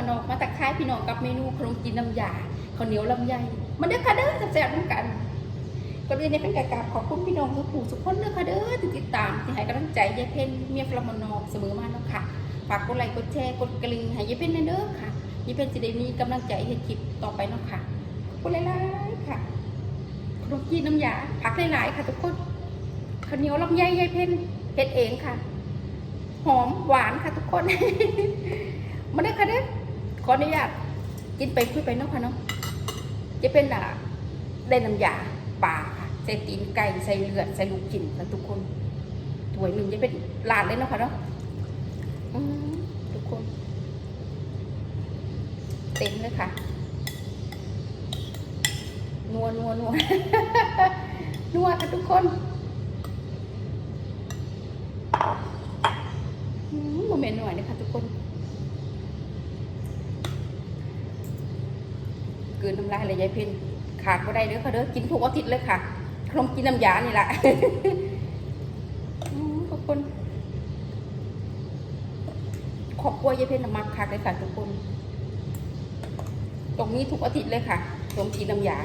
านนอกมาตะคายพี่น้องกับเมนูขนมจีนน้ำยาข้าวเหนียวลำไยมันเด้อค่ะเด้อแซ่บๆน้ำกันก่อนอื่นเนี่ยเป็นการกราบขอบคุณพี่น้องทุกผู้ทุกคนเด้อค่ะเด้อที่ติดตามที่ให้กำลังใจยายเพ็ญเมียฟลามอนอกเสมอมาเนาะค่ะฝากกดไลค์กดแชร์กดกระลิ่งให้ยายเพ็ญเด้อค่ะยายเพ็ญจะได้มีกำลังใจให้คลิปต่อไปเนาะค่ะขอบคุณหลายๆค่ะขนมจีนน้ำยาผักหลายๆค่ะทุกคนข้าวเหนียวลำไยยายเพ็ญเฮ็ดเองค่ะ หอมหวานค่ะทุกคน มาได้อค่ะเด้อ ขออนุญาตกินไปคุยไปเนาะค่ะเนาะจะเป็นอะได้น้ำยาป่าค่ะใส่ตีนไก่ใส่เลือดใส่ลูกจิ้นค่ะทุกคนถ้วยหนึ่งจะเป็นลานเลยเนาะค่ะเนาะอืมทุกคน เต็มเลยค่ะนัวนัวนัวนัวค่ะทุกคนอืมโมเมนต์หน่อยนะคะทุกคน เกินน้ำลายเลยยายเพ็ญขาดก็ได้เด้อค่ะเด้อกินทุกอาทิตย์เลยค่ะขนมกินน้ำยานี่แหละขอบคุณขอบครัวยายเพ็ญน่ะมักคักเลยค่ะทุกคน ตรงนี้ทุกอาทิตย์เลยค่ะขนมกินน้ำยา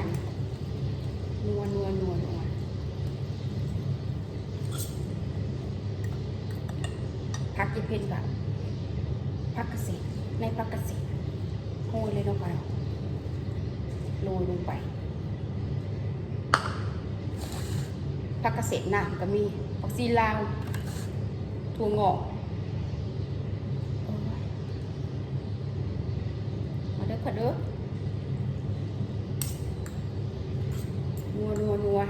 หนัวนัวนัวนัวพักยายเพ็ญกับพักเกษตรในพักเกษตรโหเลยเนาะค่ะ โรยลงไปผักเกษตรน้ำก็มีผักซีลาวถั่วงอกมาเด้อค่ะเด้อนัวนัวนัว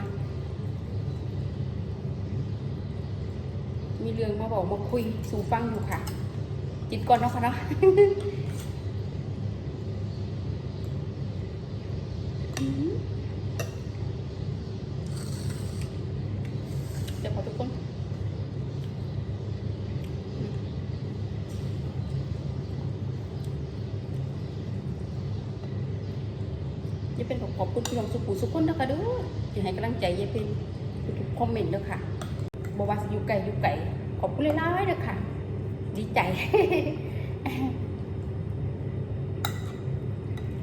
มีเรื่องมาบอกมาคุยสู่ฟังอยู่ค่ะกินก่อนเนาะค่ะเนาะ อืม เดี๋ยวขอทุกคนอืมยายเป็นขอบคุณพี่น้องสุขุสุขคนนะคะเด้อที่ให้กำลังใจยายเป็นทุกคอมเมนต์เด้อค่ะบอกว่าอยู่ไกลอยู่ไกลขอบคุณหลายเด้อค่ะ ดีใจ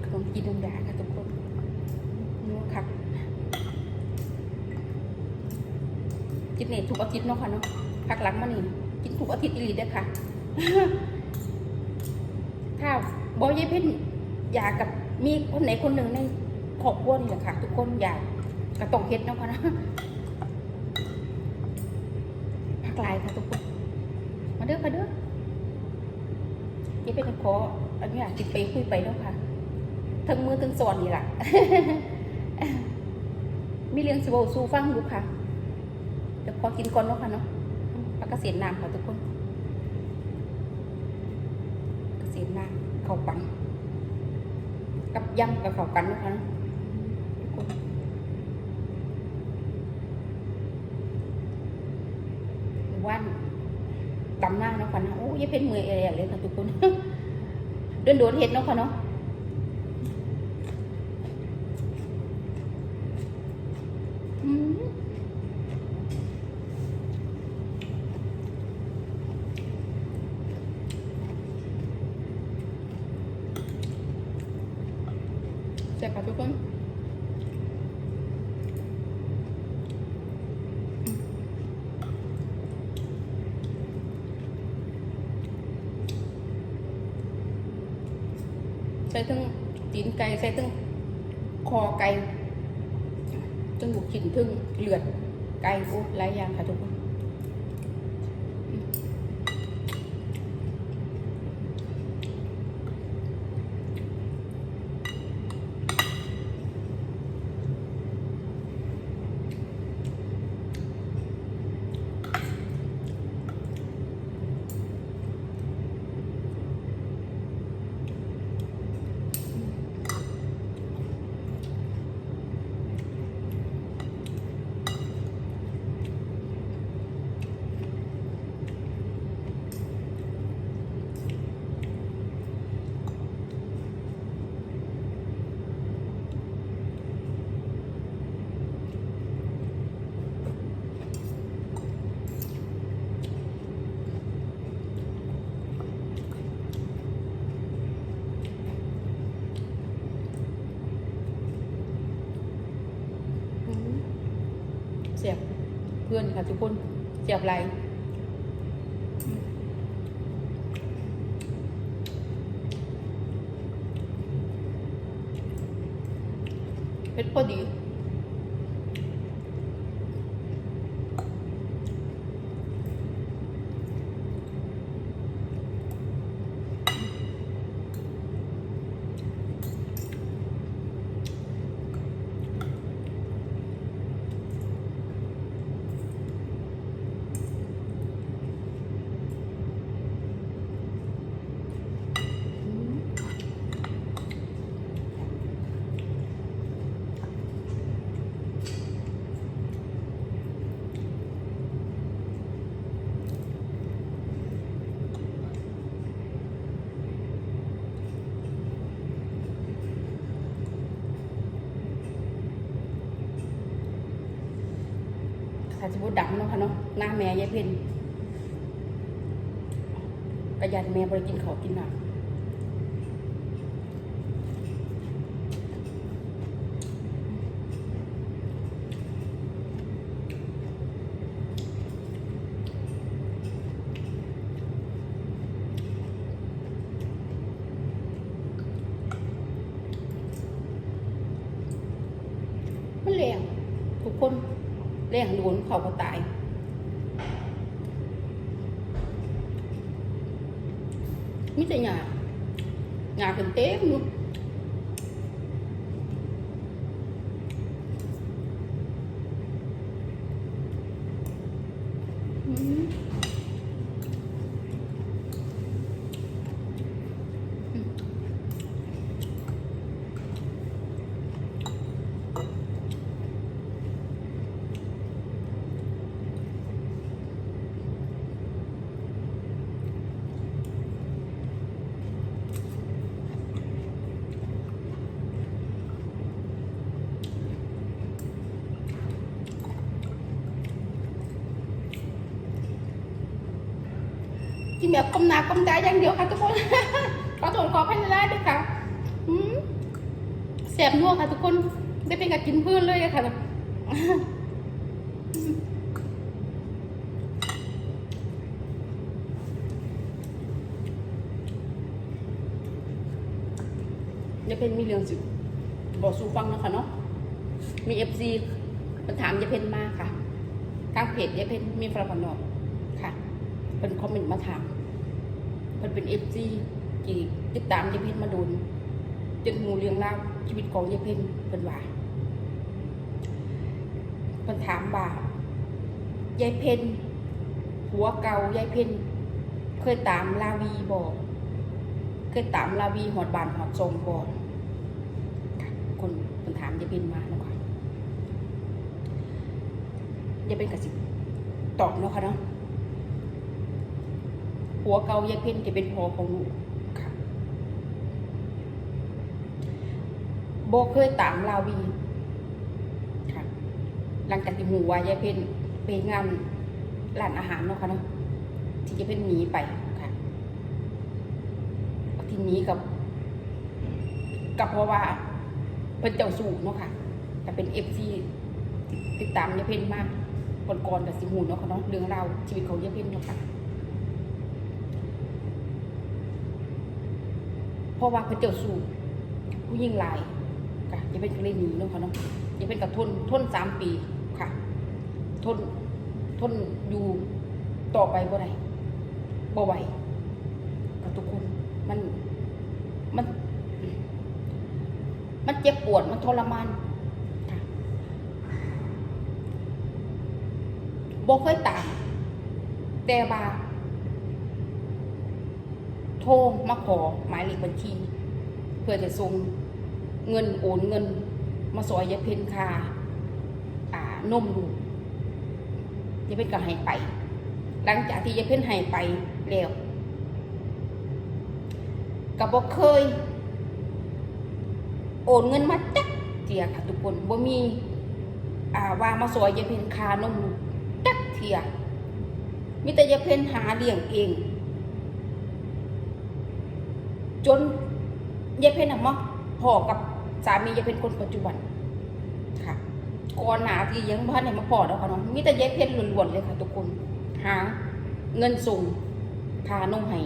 ขนมกินนมยาค่ะทุกคน นัวค่ะ กินเนี่ยทุกอาทิตย์เนาะค่ะเนาะพักหลังมานี่กินทุกอาทิตย์อีหลีเด้อค่ะถ้าบอยายเพ่นอยากกับมีคนไหนคนหนึ่งในครอบครัวนี่แหละค่ะ ทุกคนอยากกระต้องเฮ็ดเนาะค่ะเนาะพักหลายค่ะทุกคนมาเด้อค่ะเด้อยายเพ่นขออนุญาตติดไปคุยไปเนาะค่ะทั้งมือทั้งสอนนี่แหละมีเรื่องสโบสู้ฟังอยู่ค่ะ เดี๋ยวพอกินก่อนเนาะค่ะเนาะปลากระเสียนน้ำค่ะทุกคนกระเสียนน้ำเข้ากัน กับยำกับเข้ากันเนาะค่ะเนาะทุกคนว่านตำหน้าเนาะค่ะเนาะโอ้ยเพ็นมือเอเลยเลยค่ะทุกคนโดนโดนเห็ดเนาะค่ะเนาะ อืมเจ็บค่ะทุกคนใส่ทั้งตีนไก่ใส่ทั้งคอไก่จมูกกลิ่นพึ่งเลือดไก่โอ้หลายอย่างค่ะทุกคน พื่อนค่ะทุกคนเสียบไรเผ็ดพอดี ค่ะเนาะหน้าแม่ยายเพ็ญกระยันแม่บริกินขาวกินหนักมันแรงทุกคนแรงโดนเขาก็ตาย มิแต่หยาหยาเป็นเต็มอยู่อืมอืม กินแบบก้มหน้าก้มตาอย่างเดียวค่ะทุกคน ขอโทษขออภัยในไลน์ด้วยค่ะแสบนัวค่ะทุกคน ได้เป็นกับกินพื่นเลยค่ะแบบจะเป็นมีเรื่องสิบอกสู่ฟังนะคะเนาะ มีเอฟซีมันถามยายเพนมาค่ะทางเพจยายเพนมีฟลาพนอกค่ะ เป็นคอมเมนต์มาถามมันเป็นเอฟซีที่ติดตามยายเพนมาโดนจนหมูเรียงเล่าวชีวิตของยายเพนเป็นว่าเป็นถามว่ายายเพนหัวเก่ายายเพนเคยตามลาวีบอกเคยตามลาวีหอดบานหอดทรงบอกค่ะคนคนถามยายเพนมาเนาะคะยายเพนกระสิบตอบเนาะค่ะเนาะ หัวเกายายเพ่นจะเป็นพอของหนูค่ะโบเคยตามลาวีค่ะหลังจากที่หูว่ายายเพ่นไปงานร้านอาหารเนาะค่ะเนาะที่ยายเพ่นหนีไปค่ะทีนี้กับ กับเพราะว่าเป็นเจ้าสู่เนาะค่ะแต่เป็นเอฟซีติดตามยายเพ่นมากก่อนๆกับสิหูเนาะค่ะเนาะเรื่องราวชีวิตของยายเพ่นเนาะค่ะ เพ ราะว่าเพิ่นเจ้าสู้ผู้ยิ่งลายค่ะอย่าเป็นกรณีเนาะค่ะเนาะย่าเป็นกับทนทนสามปีค่ะ ทนทนอยู่ต่อไปบ่ได้บ่ไหวกับทุกคนมันมัน มันเจ็บปวดมันทรมานค่ะบ่เคยตามแต่ว่า โทรมาขอหมายเลขบัญชี เพื่อจะส่งเงินโอนเงิน มาซอยยายเพนคาอ่านมลูยาเพนก็ให้ไป หลังจากที่ยาเพนให้ไปแล้วก็บอกเคย โอนเงินมาจักเทียค่ะทุกคนบ่มีอ่าว่ามาซอยยายเพนคานมลูจักเทียมีแต่ยาเพนหาเลี้ยงเอง จนยายเพนอะมาพอกับสามียายเพนคนปัจจุบันค่ะก่อนหนาที่ยังบ้านเนี่ยมาพอแล้วค่ะน้องมีแต่เย็บเพชรล้วนๆเลยค่ะทุกคนหาเงินส่งพานมให้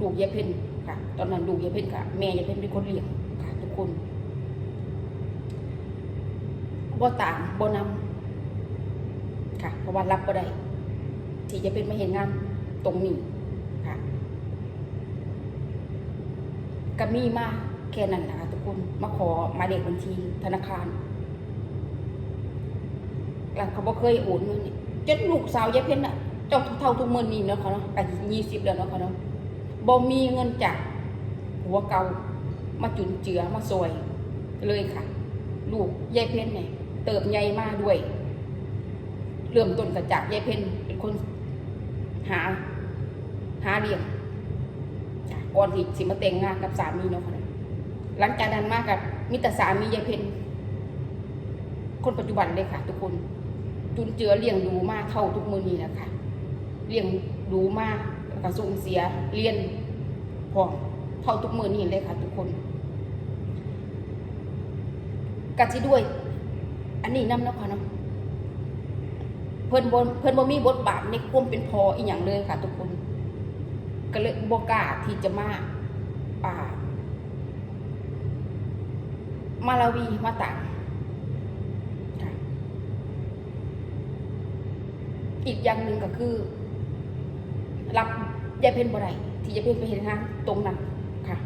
ลูกเย็บเพชรค่ะ ตอนนั้นลูกเย็บเพชรค่ะ แม่เย็บเพชรเป็นคนเลี้ยงค่ะ ทุกคนบ่ตามบ่นำค่ะ เพราะว่ารับบ่ได้ที่จะเป็นมาเห็นงานตรงนี้ค่ะ ก็มีมาแค่นั้นแหละคะทุกคนมาขอมายเลขบัญชีธนาคารหลังเขาบ่เคยโอนเงินจนลูกสาวยายเพ็ญน่ะเจ้าเท่าทุกมื้อนี้เนาะค่ะเนาะอายุยี่สิบแล้วเนาะค่ะเนาะบ่มีเงินจากหัวเกามาจุนเจือมาซอยเลยค่ะ ลูกยายเพ็ญเนี่ยเติบใหญ่มาด้วย เริ่มต้นก็จากยายเพ็ญเป็นคนหา หาเลี้ยง ก่อนที่สิมาแต่งงานกับสามีเนาะค่ะหลังจากนั้นมากับมิตรสามียายเพ็ญคนปัจจุบันเลยค่ะ ทุกคน จุนเจือเลี้ยงดูมากเท่าทุกมือนี้นะคะเลี้ยงดูมากแล้วก็ส่งเสียเรียนพอเท่าทุกมือนี้เลยค่ะ ทุกคนกัดสิด้วย อันนี้น้ำเนาะค่ะเนาะเพิ่นบนเพิ่นบ่มีบทบาทในความเป็นพออีหยังเลยค่ะ ทุกคน ก็เลยบกาที่จะมาอ่า มาลาวีมาต่างอีกอย่างหนึ่งก็คือ รับยายเพนบ่ได้ที่ยายเพนไปเห็นงานตรงนั้นค่ะ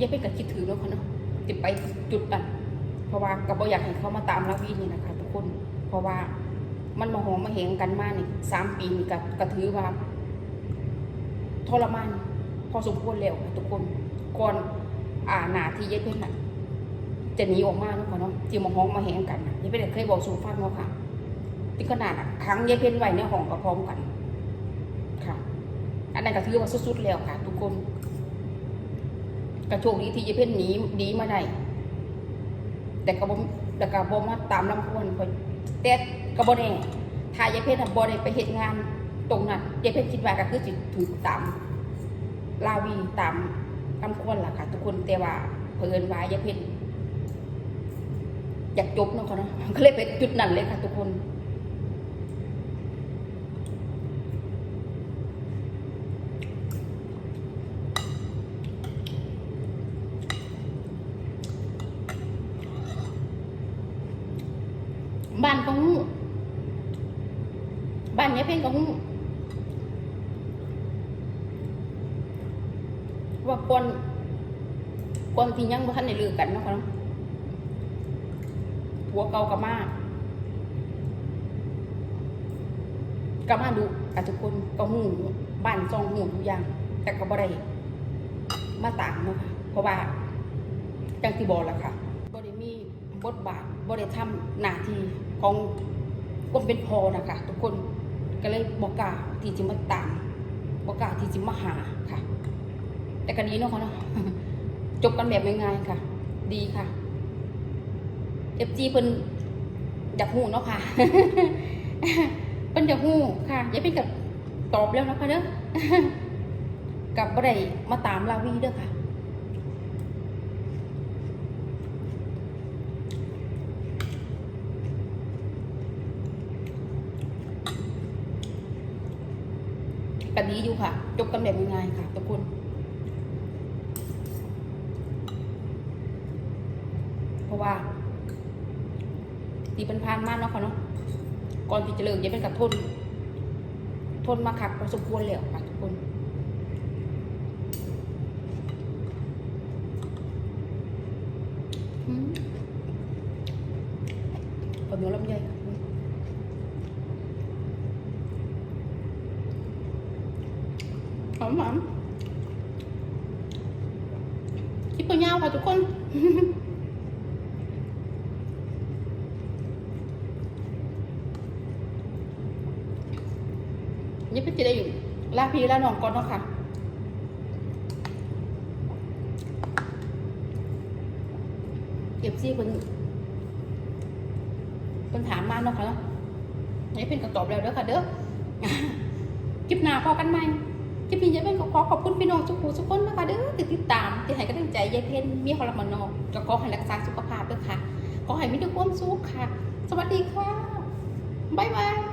ยายเพนก็คิดถือเนาะค่ะเนาะ จะไปจุดนั้น เพราะว่าก็บ่อยากให้เขามาตามลาวีนี่นะคะทุกคน เพราะว่ามันมาหองมาเหงกันมานี่สามปีนี่ก็ก็ถือว่าทรมานพอสมควรแล้วค่ะทุกคนก่อนอ่าหนาที่ยายเพ่นน่ะจะหนีออกมาเนาะค่ะเนาะที่มาห้องมาแหงกันน่ะยายเพ่นเคยบอกสู่ฟังเนาะค่ะถึงขนาดอะครั้งยายเพ่นไว้ในห้องก็พร้อมกัน ค่ะ อันนั้นก็ถือว่าสุดๆแล้วค่ะ ทุกคน กระโชคดีที่ยายเพ่นหนีหนีมาได้ แต่ก็บ่แต่ก็บ่มาตามลำควรเพราะแต่ก็บ่แน่ถ้ายายเพ่นน่ะบ่ได้ไปเฮ็ดงานตรงนั้นยายเพ่นคิดว่าก็คือสิถูกตามลาวีตามคำควรล่ะค่ะ ทุกคนแต่ว่าเพิ่นวายายเพ่นอยากจบเนาะค่ะเนาะก็เลยไปจุดนั้นเลยค่ะ ทุกคน บ้านของบ้านยายเพ่นของ ว่าก่อนก่อน ที่ยังบ่ทันได้เลิกกันเนาะค่ะเนาะผัวเก่ากับมากับมาดูอาจจะคนก็หูบ้านซองหูทุกอย่าง แต่ก็บ่ได้มาต่างเนาะค่ะเพราะว่าจังที่บอกละค่ะบ่ได้มีบทบาทบ่ได้ทำหน้าที่ของคนเป็นพอนะคะทุกคนก็เลยบ่กล้าที่จะมาต่ามบ่กล้าที่จะมาหาค่ะ แต่ก็ดีเนาะเขาเนาะ จบกันแบบง่ายๆค่ะ ดีค่ะเอฟจีเพิ่นอยากหูเนาะค่ะเพิ่นอยากหูค่ะยายเป็นกับตอบแล้วนะคะเด้อกับบ่ได้มาตามลาวีเด้อค่ะก็ดีอยู่ค่ะ จบกันแบบง่ายๆค่ะทุกคน เพราะว่า ตีเป็นพานมากเนาะค่ะเนาะก่อนที่จะเลิกยังเป็นกับทน ทนมาขักพอสมควรแล้วค่ะทุกคน อืมข้าวเหนียวลำไยค่ะหอมหอมคลิปยาวค่ะทุกคน นี่เพิ่งจะได้อยู่ลาพีลาน้องก่อนเนาะค่ะเก็บซี่เพิ่นเพิ่นถามมาเนาะค่ะเนาะนี่เพิ่นก็ตอบแล้วเด้อค่ะเด้อคลิปหน้าพอกันใหม่คลิปนี้ยายเพ็ญก็ขอขอบคุณพี่น้องทุกผู้ทุกคนนะคะเด้อที่ติดตามที่ให้กำลังใจยายเพ็ญมียขอรมานอกก็ขอให้รักษาสุขภาพด้วยค่ะขอให้มีแต่ความสุขค่ะ สวัสดีค่ะบ๊ายบาย